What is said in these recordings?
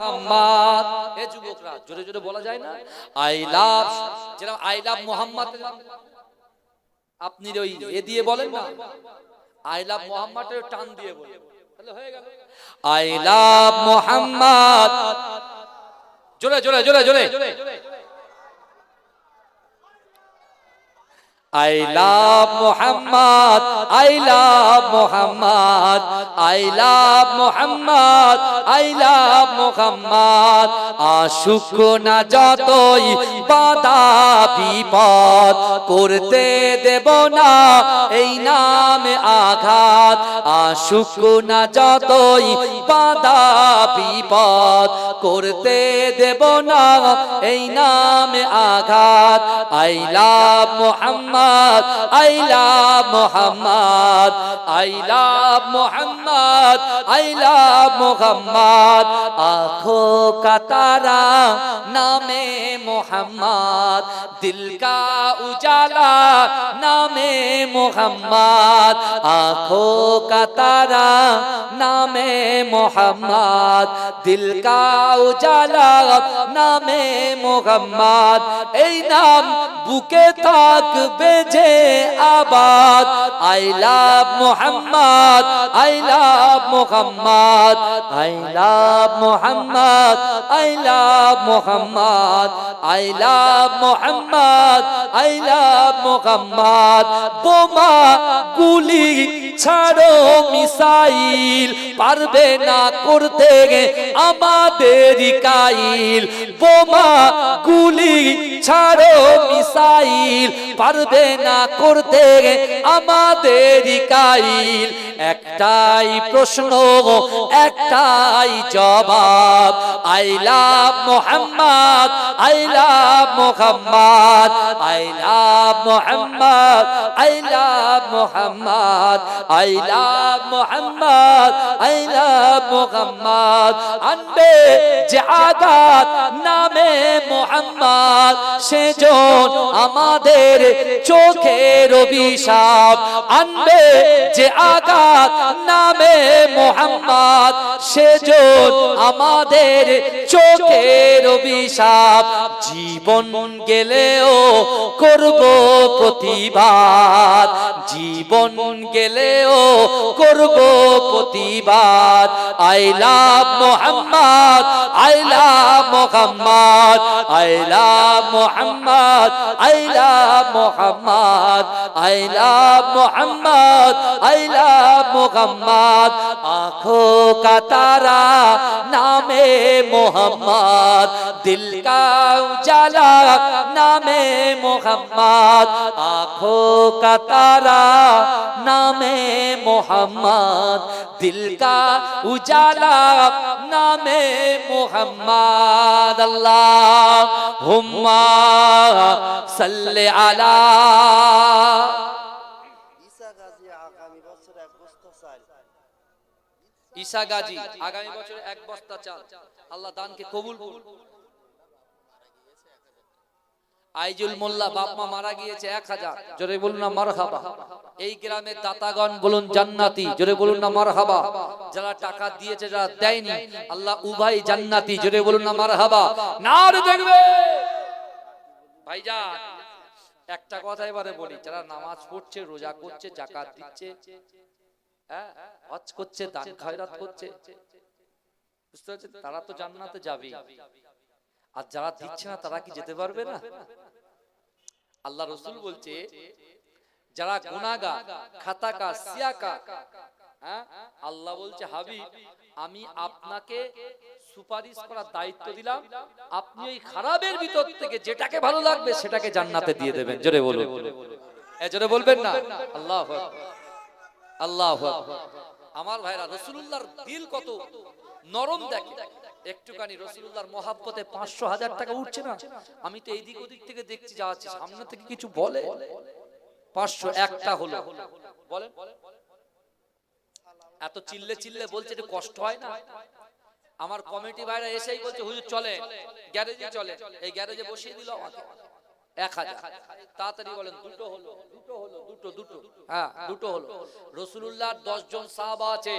মোহাম্মদ। এ যুবকরা, জোরে জোরে বলা যায় না? আই লাভ যেরকম আই লাভ মোহাম্মদ। আপনি ওই এ দিয়ে বলেন না? আই লাভ মোহাম্মদের টান দিয়ে বলেন। তাহলে হয়ে গেল। I love Mohammad. জোরে জোরে জোরে জোরে। I love Muhammad, I love Muhammad, I love Muhammad, I love Muhammad. আশুক না যতই বাধা, বিপদ করতে দেব না। এই নামে আঘাত আশুক না যতই বাধা, বিপদ করতে দেব না। এই নামে আঘাত, I love Mohammad, I love Mohammad, I love Mohammad, I love Mohammad. আখো কাতারা নামে মোহাম্মদ। দিল কা উজালা নামে মোহাম্মদ। আখো কাতারা নামে মোহাম্মদ। দিল কা উজালা নামে মোহাম্মদ। এই নাম বুকে থাকবে যে আবাদ। I love Mohammad, I love Mohammad. I love Mohammad, I love Mohammad. I love Mohammad I love Mohammad বোমা গুলি ছাড়ো মিসাইল, পারবে না করতে আমাদের কাইল বোমা গুলি ছাড়ো মিসাইল, পারবে না করতে আমাদের কাইল একটাই প্রশ্ন, একটাই জবাব, I love Mohammad, I love Mohammad, I love Mohammad, I love Mohammad. I love Mohammad I love Mohammad. আনবে যে আঘাত নামে মোহাম্মদ সেজন আমাদের চোখের অভিশাপ। আনবে যে আঘাত নামে মোহাম্মদ সেজন আমাদের চোখের অভিশাপ জীবন গেলেও করব প্রতিবাদ। জীবন গেলেও করব প্রতিবাদ। I love Mohammad, I love Mohammad, I love Mohammad, I love Mohammad, I love Mohammad, I love Mohammad आँखों का तारा नामे मोहम्मद दिल का उजाला नामे मोहम्मद आँखों का तारा नामे मोहम्मद दिल का उजाला नामे मोहम्मद अल्लाह हुम्मा सल्ले आला ঈসা গাজী আগামী বছর এক বস্তা চাল। আল্লাহ দানকে কবুল করুন। আইজুল মোল্লা বাপ মা মারা গিয়েছে এক হাজার। জোরে বলুন না, মারহাবা। এই গ্রামের দাতাগণ বলুন, জান্নাতি। জোরে বলুন না, মারহাবা। যারা টাকা দিয়েছে, যারা দেয়নি, আল্লাহ উভয় জান্নাতি। জোরে বলুন না, মারহাবা। নার দেখবে! ভাইজান, একটা কথা এবারে বলি, যারা নামাজ পড়ছে, রোজা করছে, জাকাত দিচ্ছে হজ করছে, দান খয়রাত করছে। বুঝতে পারছেন? তারা তো জান্নাতে যাবে। আর যারা দিচ্ছে না, তারা কি যেতে পারবে না? আল্লাহ রসুল বলছে, যারা গুনাগা খাতাকা, সিয়াকা হ্যাঁ? আল্লাহ বলছে, হাবিব, আমি আপনাকে সুপারিশ করার দায়িত্ব দিলাম। আপনি ওই খারাপের ভিতর থেকে যেটাকে ভালো লাগবে, সেটাকে জান্নাতে দিয়ে দেবেন। জোরে বলুন। এ জোরে বলবেন না? আল্লাহ আল্লাহ আমার ভাইরা রসুল্লাহর দিল কত? নরম দেখে। একটুখানি রসুল্লাহর মহাব্বতে পাঁচশো হাজার টাকা উঠছে না? আমি তো এইদিক ওদিক থেকে দেখছি যাচ্ছি সামনে থেকে কিছু বলে? পাঁচশো একটা হলো। বলেন। এত চিল্লে চিল্লে বলছে একটু কষ্ট হয় না? আমার কমিটি ভাইরা এসেই বলছে, হুজুর চলে গ্যারেজে চলে এই গ্যারেজে বসিয়ে দিল আমাকে। এক হাজার। তাড়াতাড়ি বলেন, দুটো হলো। দুটো হলো দুটো। দুটো হ্যাঁ দুটো হলো। সাহাবা আছে,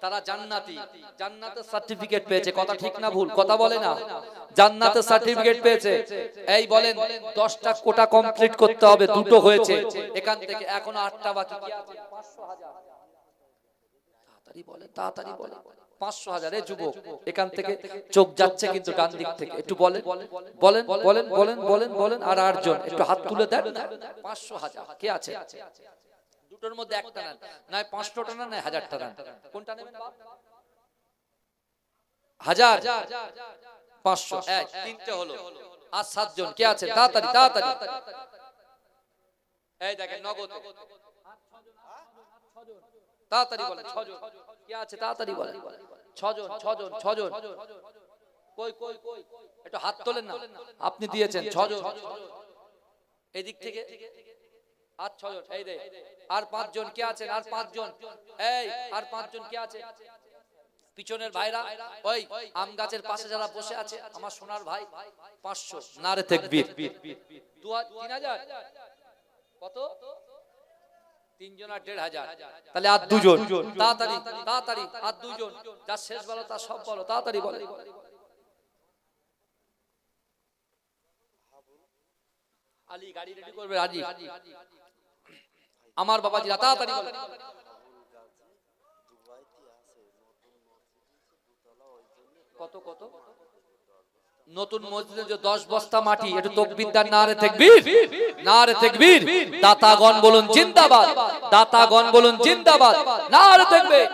তারা জান্নাতি। জান্নাতের সার্টিফিকেট পেয়েছে। কথা ঠিক না ভুল, কথা বলে না। জান্নাতের সার্টিফিকেট পেয়েছে। এই বলেন, দশটা কোটা কমপ্লিট করতে হবে, দুটো হয়েছে। এখান থেকে এখনও আটটা বাকি। তাড়াতাড়ি বলেন তাড়াতাড়ি বলেন। পাঁচশো হাজারে যুবক এখান থেকে চোখ যাচ্ছে কিন্তু ডান দিক থেকে। একটু বলেন বলেন বলেন বলেন বলেন বলেন আর আটজন একটু হাত তুলে দেন। পাঁচশো হাজার। কে আছে? দুটোর মধ্যে একটা নেন। নয় পাঁচশোটা নেন নয় হাজারটা নেন। কোনটা নেবেন হাজার। পাঁচশো। এক তিনটে হলো। আর সাতজন। কে আছে? তাড়াতাড়ি তাড়াতাড়ি। এই দেখেন নগদ। তাড়াতাড়ি বলেন ছজন। কে আছে? তাড়াতাড়ি বলেন। ছজন ছজন ছজন কই কই কই একটু হাত তোলেন না। আপনি দিয়েছেন ছজন। এদিক থেকে। আর ছজন এই দে। আর পাঁচজন কে আছেন? আর পাঁচজন এই আর পাঁচজন কে আছে পিছনের ভাইরা ওই আম গাছের পাশে যারা বসে আছে আমার সোনার ভাই পাঁচশো নারে দু তিন হাজার। কত? তিনজন আর দেড় হাজার। তাহলে আর দুজন। তাড়াতাড়ি তাড়াতাড়ি আর দুজন। যার শেষ বলো তার সব বলো তাড়াতাড়ি বলো। আলী গাড়ি রেডি করবে রাজি? আমার বাবাজিরা তাড়াতাড়ি বলো। কত কত? নতুন মসজিদে যে দশ বস্তা মাটি একটু তকবিদ্যার নারে তেকবীর। নারে তেকবীর। দাতাগণ বলুন জিন্দাবাদ। দাতাগণ বলুন জিন্দাবাদ। নারে তেকবীর।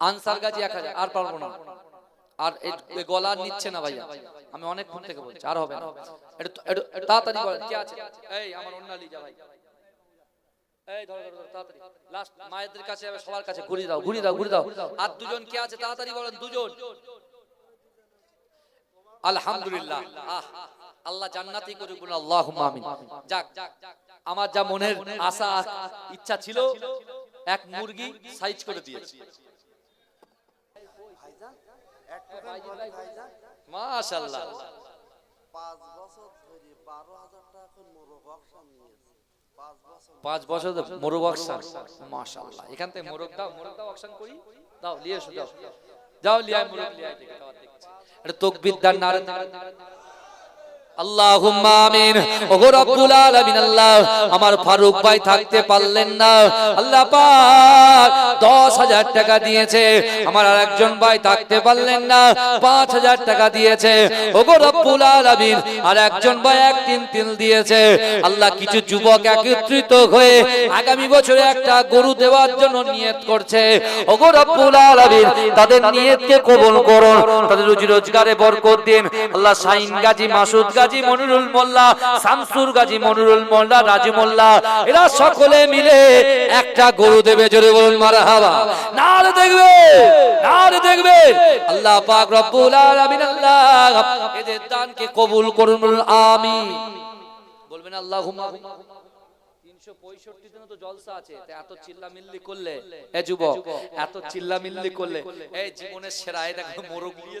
আনসার গাজী এক হাজার আর পারব না। আর গলা নিচ্ছে না ভাইয়া। আমি অনেকক্ষণ থেকে বলছি আর হবে না। তাড়াতাড়ি বলেন কে আছে? এই আমার অন্য লিজা ভাই। এই ধরো ধরো তাড়াতাড়ি। লাস্ট মায়েদের কাছে সবার কাছে ঘুরি দাও ঘুরি দাও ঘুরি দাও। আর দুজন কে আছে? তাড়াতাড়ি বলেন দুজন। আলহামদুলিল্লাহ। আহ, আল্লাহ জান্নাতি করুক আল্লাহুম্মা আমিন। যাক, আমার যা মনের আশা, ইচ্ছা ছিল, এক মুরগি সাইজ করে দিয়েছি। মাশাআল্লাহ। পাঁচ বছর ধরে বারো হাজার টাকা করে মোরগ অকশন নিয়েছে পাঁচ বছর মোরগ অকশন মাশাআল্লাহ। এখান থেকে মোরগ দাও মোরগ দাও অকশন করি। দাও, নিয়ে এসো দাও যাও লিয়ায় মোরগ লিয়ায় দেখে দাও দেখছি এটা তকবীর দান নারে আল্লাহুম্মা আমিন ওগো রব্বুল আলামিন আল্লাহ আল্লাহ পাক 10000 টাকা দিয়েছে। আমার আরেকজন ভাই থাকতে পারলেন না 5000 টাকা দিয়েছে। ওগো রব্বুল আলামিন আর একজন ভাই এক তিন তিন দিয়েছে। আল্লাহ কিছু যুবক একত্রিত হয়ে আগামী বছরে একটা গরু দেওয়ার জন্য নিয়ত করছে। ওগো রব্বুল আলামিন, তাদের নিয়তকে কবুল করুন। তাদের রুজি রোজগারে বরকত দিন। আল্লাহ শাহিন গাজী মাসুদ গাজী মনিরুল মোল্লা, শামসুর গাজী মনিরুল মোল্লা, রাজু মোল্লা, এরা সকলে মিলে একটা গরু দেবে, জোরে বলুন, মারহাবা। নার দেখবে নার দেখবে। আল্লাহ পাক রব্বুল আলামিন, আল্লাহ এদের দানকে কবুল করুন আমিন। বলবেন, আল্লাহুম্মা। এত চিল্লা মিল্লি করলে, এই জীবনের সেরা দেখো, মোরগ নিয়ে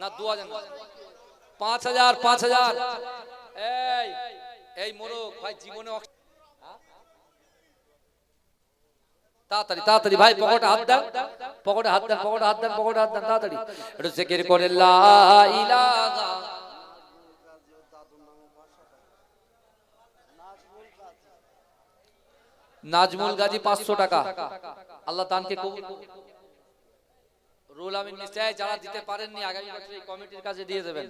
না দু হাজার পাঁচ হাজার পাঁচ হাজার। এই এই ভাই, জীবনে তাড়াতাড়ি তাড়াতাড়ি, ভাই, পকেটে হাত পকেটে হাত পকেটে হাত তাড়াতাড়ি। একটু নাজমুল গাজী পাঁচশো টাকা। আল্লাহ তানকে। রুল আমিন নিশ্চয় যারা দিতে পারেননি, আগামী বছর এই কমিটির কাছে দিয়ে দেবেন।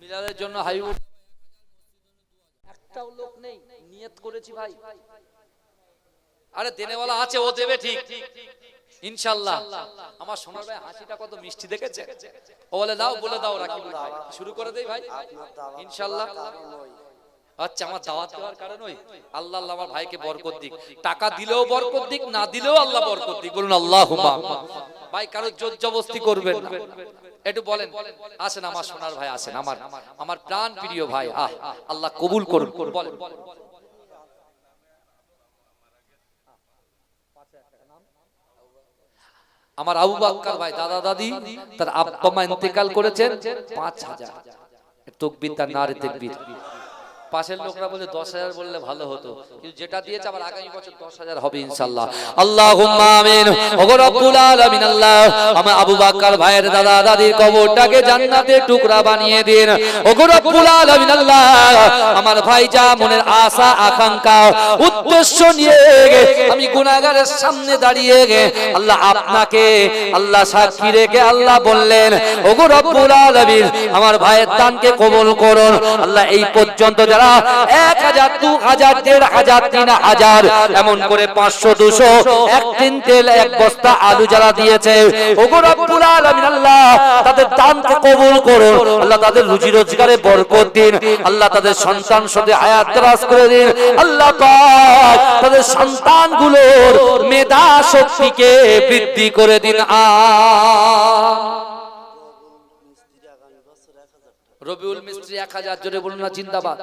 মিলাদের জন্য হাইবুল একটাও লোক নেই, নিয়ত করেছি ভাই। আরে দেনেওয়ালা আছে, ও দেবে ঠিক। ইনশাল্লাহ। আমার সোনার ভাই হাসিটা কত মিষ্টি দেখেছে। ও বলে, দাও বলে দাও রাখি শুরু করে দেই ভাই। ইনশাল্লাহ। আচ্ছা আমার দাওয়াত দেওয়ার কারণ ওই আল্লাহ আল্লাহ আমার ভাইকে বরকত দিক। টাকা দিলেও বরকত দিক না দিলেও আল্লাহ বরকত দিক। বলুন আল্লাহ ভাই কারও জোর জবস্তি করবেন। না একটু বলেন আসেন আমার সোনার ভাই আসেন। আমার আমার প্রাণ প্রিয় ভাই আহ আল্লাহ কবুল করুন বলেন। আমার আবু বাক্কার ভাই দাদা দাদি তার আব্বা মা ইন্তেকাল করেছেন পাঁচ হাজার। তকবির তার নারে তেকবির। পাশের লোকরা বলে দশ হাজার বললে ভালো হতো। কিন্তু যেটা দিয়েছে আবার আগামী বছর দশ হাজার হবে ইনশাল্লাহ। আল্লাহ আমিন। ওগো রব্বুল আলামিন আল্লাহ। আমার আবু বাক্কার ভাইয়ের দাদা দাদির কবরটাকে জান্নাতের টুকরা বানিয়ে দিন। ওগো রব্বুল আলামিন আল্লাহ। আমার ভাই যা মনের আশা আকাঙ্ক্ষা উদ্দেশ্য নিয়ে আমি গুনাহগারের সামনে দাঁড়িয়ে গে। আল্লাহ আপনাকে আল্লাহ সাক্ষী রেখে আল্লাহ বললেন ওগো রব্বুল আলামিন আমার ভাইয়ের দানকে কবুল করুন। আল্লাহ এই পর্যন্ত যারা এক হাজার, দু হাজার, দেড় হাজার, তিন হাজার, এমন করে পাঁচশো, দুশো, এক তিন তেল, এক বস্তা আলু যারা দিয়েছে আল্লাহ, তাদের দানকে কবুল করুন। আল্লাহ তাদের রুজি রোজগারে বরকত দিন। আল্লাহ তাদের সন্তান সাথে আয়াত করে দিন। আল্লাহ পাক মেধা শক্তিকে বৃদ্ধি করে দিন। আ রবিউল মিস্ত্রি এক হাজার জোরে বলুন না, জিন্দাবাদ।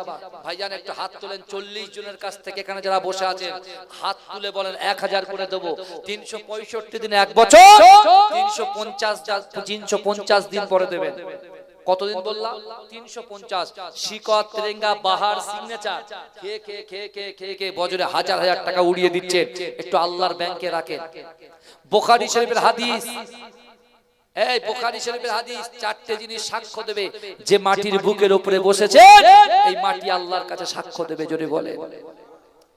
ভাইজান, একটু হাত তোলেন, চল্লিশ জনের কাছ থেকে এখানে যারা বসে আছেন, হাত তুলে বলেন, এক হাজার করে দেবো। তিনশো পঁয়ষট্টি দিনে এক বছর, তিনশো পঞ্চাশ তিনশো পঞ্চাশ দিন পরে দেবেন। কতদিন বললাম? তিনশো পঞ্চাশ। শিকত, তেরেঙ্গা, বাহার, সিগনেচার। খেয়ে খেয়ে খেয়ে খেয়ে খেয়ে খেয়ে বজরে হাজার হাজার টাকা উড়িয়ে দিচ্ছে একটু আল্লাহর ব্যাংকে রাখেন। বোখারি শরীফের হাদিস এই বুখারী শরীফের হাদিস চারটে জিনিস সাক্ষ্য দেবে। যে মাটির বুকের উপরে বসেছে এই মাটি আল্লাহর কাছে সাক্ষ্য দেবে জোরে বলে।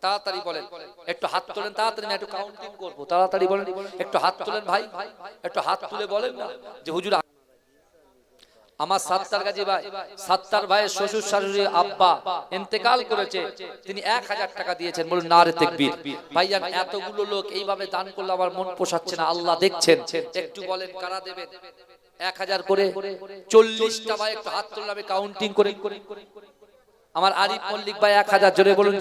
তাড়াতাড়ি বলেন। একটু হাত তোলেন তাড়াতাড়ি একটু কাউন্টিং করব। তাড়াতাড়ি বলেন। একটু হাত তোলেন ভাই। একটু হাত তুলে বলেন। না যে হুজুর আমার সাত্তার গাজী ভাই, সাত্তার ভাইয়ের শ্বশুর শাশুড়ি আব্বা ইন্তেকাল করেছে, তিনি এক হাজার টাকা দিয়েছেন বলুন না রে তেকবীর, ভাইজান, এতগুলো লোক এইভাবে দান করলে আমার মন পোষাচ্ছে না, আল্লাহ দেখছেন। একটু বলেন, কারা দেবেন? এক হাজার করে, চল্লিশটা ভাই একটু হাত তুললে আমি কাউন্টিং করে। আমার আরিফ মল্লিক ভাই এক হাজার, জোরে বলুন।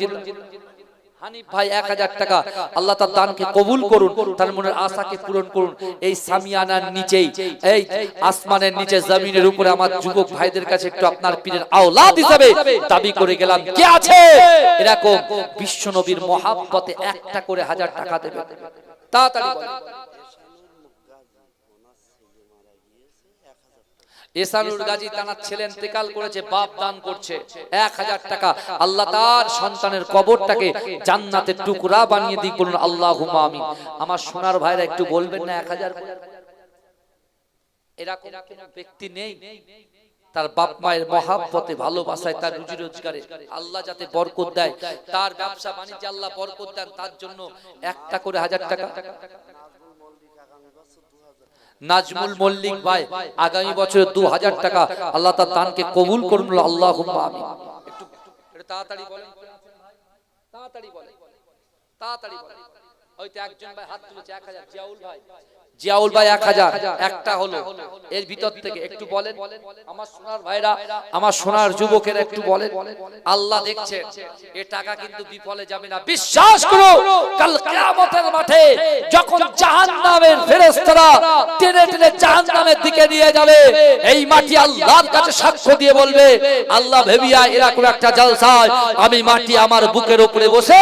হানিফ ভাই এক হাজার টাকা। আল্লাহ তার দানকে কবুল করুন তার মনের আশাকে পূরণ করুন। এই সামিয়ানার নিচেই এই আসমানের নিচে জমিনের উপরে আমার যুবক ভাইদের কাছে একটু আপনার পীরের আওলাদ হিসাবে দাবি করে গেলাম। কে আছে? এরকম বিশ্ব নবীর মহাব্বতে একটা করে হাজার টাকা দেবে। তাড়াতাড়ি বলেন। এসানুর মুক্কা ওনার ছেলে মারা গিয়েছে এক হাজার টাকা এসানুর গাজী তানার ছেলে ইন্তেকাল করেছে, বাপ দান করছে। এক হাজার টাকা। আল্লাহ তার সন্তানের কবরটাকে জান্নাতের টুকরা বানিয়ে দিক বলুন আল্লাহ আমিন। আমার সোনার ভাইরা একটু বলবেন না, এক হাজার এরকম ব্যক্তি নেই, তার বাপ মায়ের মহাব্বতে, ভালোবাসায়, তার রুজি রোজগারে। আল্লাহ যাতে বরকত দেয়, তার ব্যবসা বাণিজ্যে আল্লাহ বরকত দেন, তার জন্য একটা করে হাজার টাকা। নাজমুল মল্লিক ভাই, আগামী বছর দু হাজার টাকা আল্লাহ তার তানকে কবুল করুন আল্লাহ একটু তাড়াতাড়ি বলেন। তাড়াতাড়ি বলেন। তাড়াতাড়ি হয়তো একজন ভাই হাত তুলেছে, এক হাজার। জিয়াউল ভাই। জিয়াউল ভাই এক হাজার একটা হলো। এর ভিতর থেকে একটু বলেন। আমার সোনার ভাইরা আমার সোনার যুবকেরা একটু বলেন। আল্লাহ দেখছেন এ টাকা কিন্তু বিফলে যাবে না। বিশ্বাস করো কাল কিয়ামতের মাঠে যখন জাহান্নামের ফেরেশতারা টেনে টেনে জাহান্নামের দিকে নিয়ে যাবে এই মাটি আল্লাহর কাছে সাক্ষ্য দিয়ে বলবে আল্লাহ ভেবিয়া এরকম একটা জলসায় আমি মাটি আমার বুকের উপরে বসে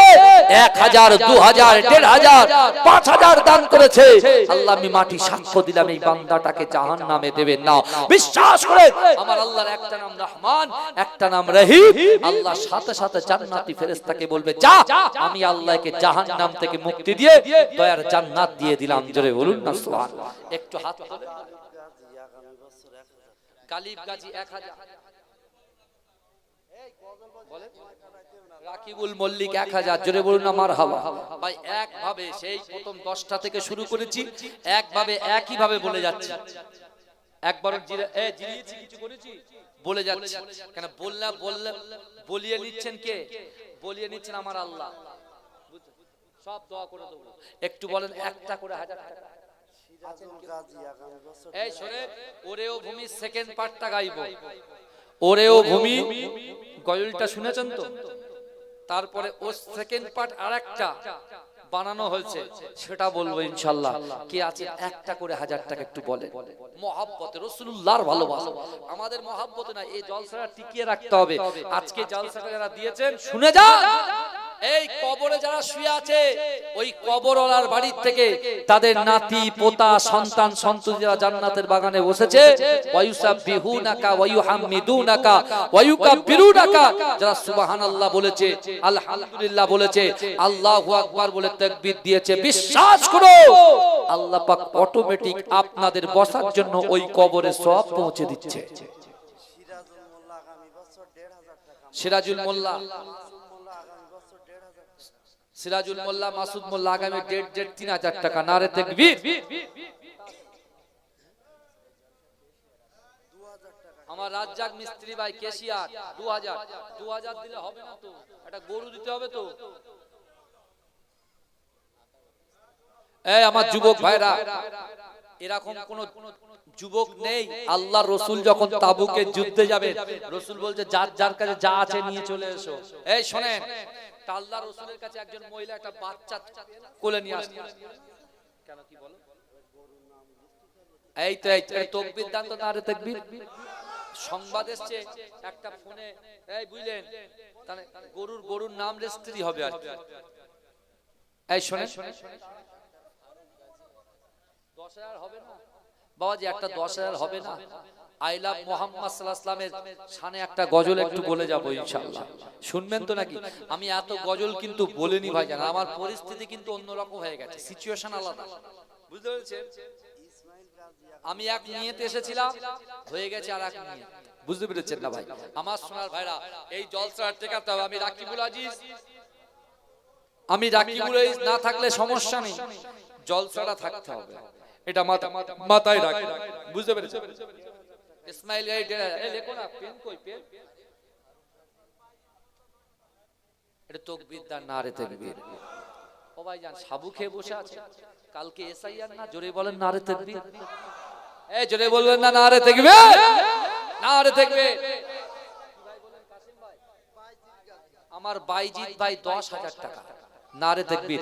এক হাজার দু হাজার দেড় হাজার পাঁচ হাজার দান করেছে। আল্লাহ আমি মাটি সাক্ষ্য দিলাম, এই বান্দাটাকে জাহান নামে দেবেন না। বিশ্বাস করে, আমার আল্লাহর একটা নাম রহমান, একটা নাম রহিম। আল্লাহ সাথে সাথে জান্নাতি ফেরেশতাকে বলবে, যা, আমি আল্লাহকে জাহান নাম থেকে মুক্তি দিয়ে দয়ার জান্নাত দিয়ে দিলাম। জোরে বলুন না, সুবহানাল্লাহ। একটু হাত তোলেন গাজী এক হাজার গালিব গাজী এক হাজার। বলেন। রাকিবুল মল্লিক এক হাজার জোরে বলুন আমার হাওয়া। ভাই একভাবে সেই প্রথম দশটা থেকে শুরু করেছি একভাবে একই ভাবে বলে যাচ্ছি। একবার বলে যাচ্ছি। কেন বললে বললে বলিয়ে নিচ্ছেন কে? বলিয়ে নিচ্ছেন আমার আল্লাহ। সব দোয়া করে দেবো। একটু বলেন একটা করে হাজার টাকা। এই শোনে ওরেও ভূমি সেকেন্ড পার্টটা গাইব। ওরেও ভূমি গজলটা শুনেছেন তো? তারপরে ও সেকেন্ড পার্ট আর একটা বানানো হয়েছে, সেটা বলব ইনশাল্লাহ। কি আছে? একটা করে হাজার টাকা একটু বলে। মহাব্বতে রসুল্লাহর ভালোবাসা। আমাদের মহাব্বতে না, এই জলসাটা টিকিয়ে রাখতে হবে। আজকে জলসাটা যারা দিয়েছেন, শুনে যান! এই কবরে যারা শুয়ে আছে, ওই কবরওয়ালার বাড়ির থেকে তাদের নাতি, পোতা, সন্তান সন্ততি যারা জান্নাতের বাগানে বসেছে। ওয়ায়ুসাব্বিহুনাকা, ওয়ায়ুহাম্মিদুনাকা, ওয়ায়ুকাব্বিরুনাকা, যারা সুবহানাল্লাহ বলেছে, আলহামদুলিল্লাহ বলেছে, আল্লাহু আকবার বলে তাকবীর দিয়েছে। বিশ্বাস করো, আল্লাহ পাক অটোমেটিক আপনাদের বসার জন্য ওই কবরে সব পৌঁছে দিচ্ছে। সিরাজুল মোল্লা আগামী বছর দেড় হাজার টাকা সিরাজুল মোল্লা মাসুদ মোল্লা আগামী বছর দেড় হাজার টাকা সিরাজুল মোল্লা মাসুদ মোল্লা আগামী ডেট ডেট তিন হাজার টাকা। নারে তাকবীর দু হাজার টাকা আমার রাজ্জাক মিস্ত্রি ভাই কেশিয়ার দু হাজার দু হাজার দিলে হবে না তো? একটা গরু দিতে হবে তো? এই আমার যুবক ভাইরা এরকম কোন যুবক নেই। আল্লাহ রসুল যখন তাবুকে যুদ্ধে যাবে রসুল বলছে যার যার কাছে যা আছে নিয়ে চলে এসো। এই শোনেন। তা আল্লাহ রসুলের কাছে একজন মহিলা একটা বাচ্চা কোলে নিয়ে আসছে কেন কি বলো? এই তো এই তকবির দান তো না রে তকবির। সংবাদ এসছে একটা ফোনে এই বুঝলেন তাহলে গরুর গরুর নাম রেজিস্ট্রি হবে আর এই শোনে দশ হাজার হবে না? বাবা বাবাজি একটা দশ হাজার হবে না? আই লাভ মোহাম্মদ সাল্লাহামের সানে একটা গজল একটু বলে যাব ইনশাল্লাহ শুনবেন তো নাকি? আমি এত গজল কিন্তু বলিনি ভাই জান আমার পরিস্থিতি কিন্তু অন্যরকম হয়ে গেছে। সিচুয়েশন আলাদা। বুঝতে পেরেছেন? আমি এক নিয়েতে এসেছিলাম হয়ে গেছে আর এক নিয়ে। বুঝতে পেরেছেন না ভাই? আমার সোনার ভাইরা এই জলসার টেকাতে হবে আমি রাকিবুল আজিজ। আমি রাকিবুল আজিজ না থাকলে সমস্যা নেই। জলসাটা থাকতে হবে। এটা মাথা মাথায় রাখ বুঝতে পেরেছেন? ইসমাইল এই এই লেখো না পেন কই পেন এটা তকবীর দান না রে তকবীর ও সাবু খেয়ে বসে আছে কালকে এসআইআর না জোরে বলেন না রে তকবীর এই জোরে বলবেন না না রে তকবীর না তকবীর আমার বাইজিৎ ভাই দশ হাজার টাকা না রে তকবীর